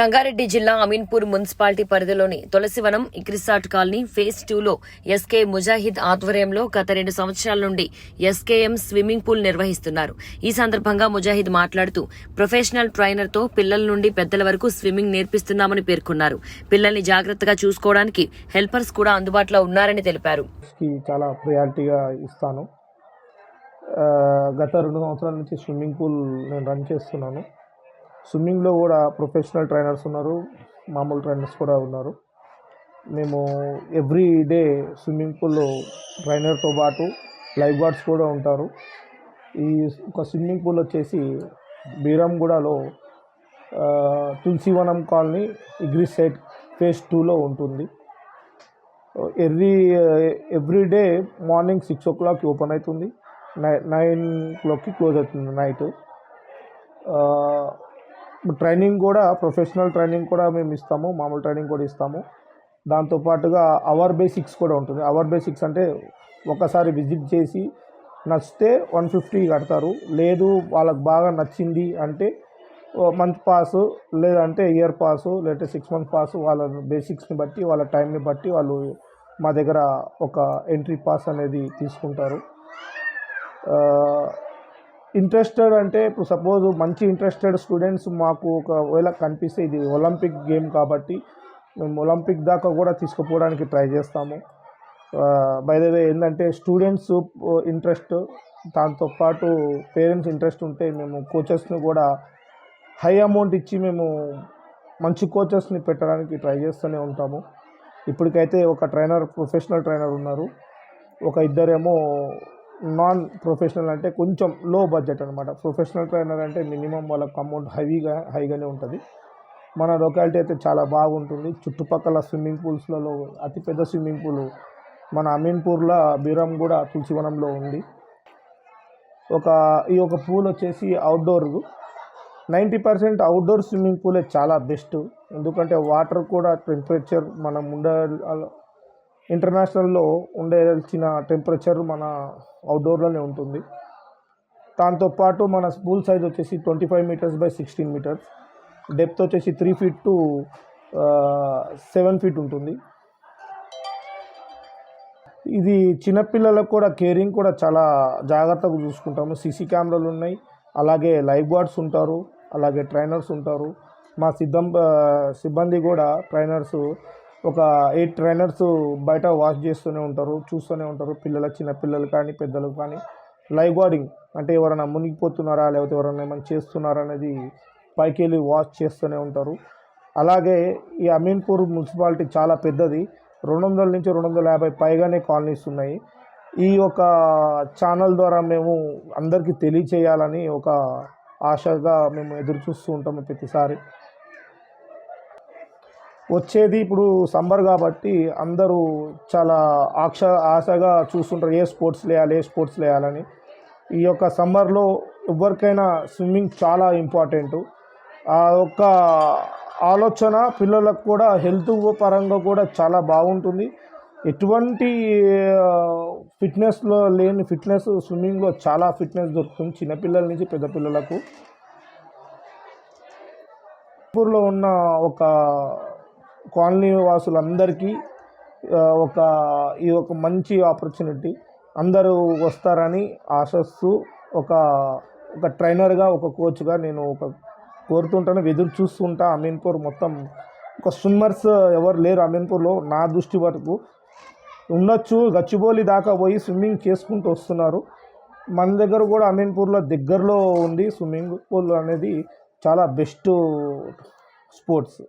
సంగారెడ్డి జిల్లా అమీన్పూర్ మున్సిపాలిటీ పరిధిలోని Tulasivanam ICRISAT colony phase టూలో ఎస్కే ముజాహిద్ ఆధ్వర్యంలో గత రెండు సంవత్సరాల నుండి ఎస్కేఎం స్విమ్మింగ్ పూల్ నిర్వహిస్తున్నారు. ఈ సందర్భంగా ముజాహిద్ మాట్లాడుతూ ప్రొఫెషనల్ ట్రైనర్తో పిల్లల నుండి పెద్దల వరకు స్విమ్మింగ్ నేర్పిస్తున్నామని పేర్కొన్నారు. పిల్లల్ని జాగ్రత్తగా చూసుకోవడానికి హెల్పర్స్ కూడా అందుబాటులో ఉన్నారని తెలిపారు. చాలా ప్రయారిటీగా ఇస్తాను. గత రెండు సంవత్సరాల నుంచి స్విమ్మింగ్ పూల్ నేను రన్ చేస్తున్నాను. స్విమ్మింగ్లో కూడా ప్రొఫెషనల్ ట్రైనర్స్ ఉన్నారు మామూలు ట్రైనర్స్ కూడా ఉన్నారు. మేము ఎవ్రీ డే స్విమ్మింగ్ పూల్లో ట్రైనర్తో పాటు లైఫ్ గార్డ్స్ కూడా ఉంటారు. ఈ ఒక స్విమ్మింగ్ పూల్ వచ్చేసి బీరంగూడలో తులసివనం కాలనీ ఇగ్రీ సైడ్ ఫేజ్ టూలో ఉంటుంది. Every every day morning six ఓ క్లాక్కి ఓపెన్ అవుతుంది. నై నైన్ క్లాక్కి క్లోజ్ అవుతుంది నైట్. ట్రైనింగ్ కూడా ప్రొఫెషనల్ ట్రైనింగ్ కూడా మేము ఇస్తాము మామూలు ట్రైనింగ్ కూడా ఇస్తాము. దాంతోపాటుగా అవర్ బేసిక్స్ కూడా ఉంటుంది. అవర్ బేసిక్స్ అంటే ఒకసారి విజిట్ చేసి నచ్చితే వన్ ఫిఫ్టీ కడతారు. లేదు వాళ్ళకి బాగా నచ్చింది అంటే మంత్ పాస్ లేదంటే ఇయర్ పాస్ లేదంటే సిక్స్ మంత్ పాస్ వాళ్ళ బేసిక్స్ని బట్టి వాళ్ళ టైంని బట్టి వాళ్ళు మా దగ్గర ఒక ఎంట్రీ పాస్ అనేది తీసుకుంటారు. ఇంట్రెస్టెడ్ అంటే ఇప్పుడు సపోజ్ మంచి ఇంట్రెస్టెడ్ స్టూడెంట్స్ మాకు ఒకవేళ కనిపిస్తే ఇది ఒలింపిక్ గేమ్ కాబట్టి మేము ఒలింపిక్ దాకా కూడా తీసుకుపోవడానికి ట్రై చేస్తాము. బై ద వే ఏంటంటే స్టూడెంట్స్ ఇంట్రెస్ట్ దాంతోపాటు పేరెంట్స్ ఇంట్రెస్ట్ ఉంటే మేము కోచెస్ని కూడా హై అమౌంట్ ఇచ్చి మేము మంచి కోచెస్ని పెట్టడానికి ట్రై చేస్తూనే ఉంటాము. ఇప్పటికైతే ఒక ట్రైనర్ ప్రొఫెషనల్ ట్రైనర్ ఉన్నారు. ఒక ఇద్దరేమో నాన్ ప్రొఫెషనల్ అంటే కొంచెం లో బడ్జెట్ అనమాట ప్రొఫెషనల్ ట్రైనర్ అంటే మినిమం వాళ్ళకి అమౌంట్ హైగా హైగానే ఉంటుంది. మన లొకాలిటీ అయితే చాలా బాగుంటుంది. చుట్టుపక్కల స్విమ్మింగ్ పూల్స్లలో అతిపెద్ద స్విమ్మింగ్ పూల్ మన అమీన్పూర్లో బీరం కూడా తులసివనంలో ఉంది. ఒక ఈ ఒక పూల్ వచ్చేసి outdoor ninety percent outdoor swimming పూలే చాలా బెస్ట్. ఎందుకంటే వాటర్ కూడా టెంపరేచర్ మనం ఉండ ఇంటర్నేషనల్లో ఉండేసిన టెంపరేచర్ మన అవుట్డోర్లోనే ఉంటుంది. దాంతోపాటు మన పూల్ సైజ్ వచ్చేసి twenty five metres by sixteen metres. Depth వచ్చేసి three feet to seven feet ఉంటుంది. ఇది చిన్నపిల్లలకు కూడా కేరింగ్ కూడా చాలా జాగ్రత్తగా చూసుకుంటాము. సీసీ కెమెరాలు ఉన్నాయి. అలాగే లైఫ్ గార్డ్స్ ఉంటారు. అలాగే ట్రైనర్స్ ఉంటారు. మా సిద్ధం సిబ్బంది కూడా ట్రైనర్స్ ఒక ఎయిట్ ట్రైనర్స్ బయట వాష్ చేస్తూనే ఉంటారు చూస్తూనే ఉంటారు. పిల్లల చిన్న పిల్లలు కానీ పెద్దలు కానీ. లైవ్ గార్డింగ్ అంటే ఎవరైనా మునిగిపోతున్నారా లేకపోతే ఎవరైనా ఏమైనా చేస్తున్నారా అనేది పైకి వెళ్ళి వాష్ చేస్తూనే ఉంటారు. అలాగే ఈ అమీన్పూర్ మున్సిపాలిటీ చాలా పెద్దది. రెండు వందల నుంచి రెండు వందల యాభై పైగానే కాలనీస్ ఉన్నాయి. ఈ యొక్క ఛానల్ ద్వారా మేము అందరికీ తెలియచేయాలని ఒక ఆశగా మేము ఎదురు చూస్తూ ఉంటాము ప్రతిసారి. వచ్చేది ఇప్పుడు సమ్మర్ కాబట్టి అందరూ చాలా ఆక్ష ఆశగా చూస్తుంటారు ఏ స్పోర్ట్స్ వేయాలి ఏ స్పోర్ట్స్ లేయాలని. ఈ యొక్క సమ్మర్లో ఎవరికైనా స్విమ్మింగ్ చాలా ఇంపార్టెంట్. ఆ యొక్క ఆలోచన పిల్లలకు కూడా హెల్త్ పరంగా కూడా చాలా బాగుంటుంది. ఎటువంటి ఫిట్నెస్లో లేని ఫిట్నెస్ స్విమ్మింగ్లో చాలా ఫిట్నెస్ దొరుకుతుంది చిన్నపిల్లల నుంచి పెద్ద పిల్లలకు. పూర్లో ఉన్న ఒక కాలనీ వాసులందరికీ ఒక ఈ ఒక మంచి ఆపర్చునిటీ. అందరూ వస్తారని ఆశిస్తూ ఒక ఒక ట్రైనర్గా ఒక కోచ్గా నేను ఒక కోరుతుంటాను. ఎదురు చూస్తుంటా అమీన్పూర్ మొత్తం. ఒక స్విమ్మర్స్ ఎవరు లేరు అమీన్పూర్లో నా దృష్టి వరకు. ఉండొచ్చు గచ్చిబౌలి దాకా పోయి స్విమ్మింగ్ చేసుకుంటూ వస్తున్నారు. మన దగ్గర కూడా అమీన్పూర్లో దగ్గరలో ఉంది స్విమ్మింగ్ పూల్ అనేది చాలా బెస్ట్ స్పోర్ట్స్.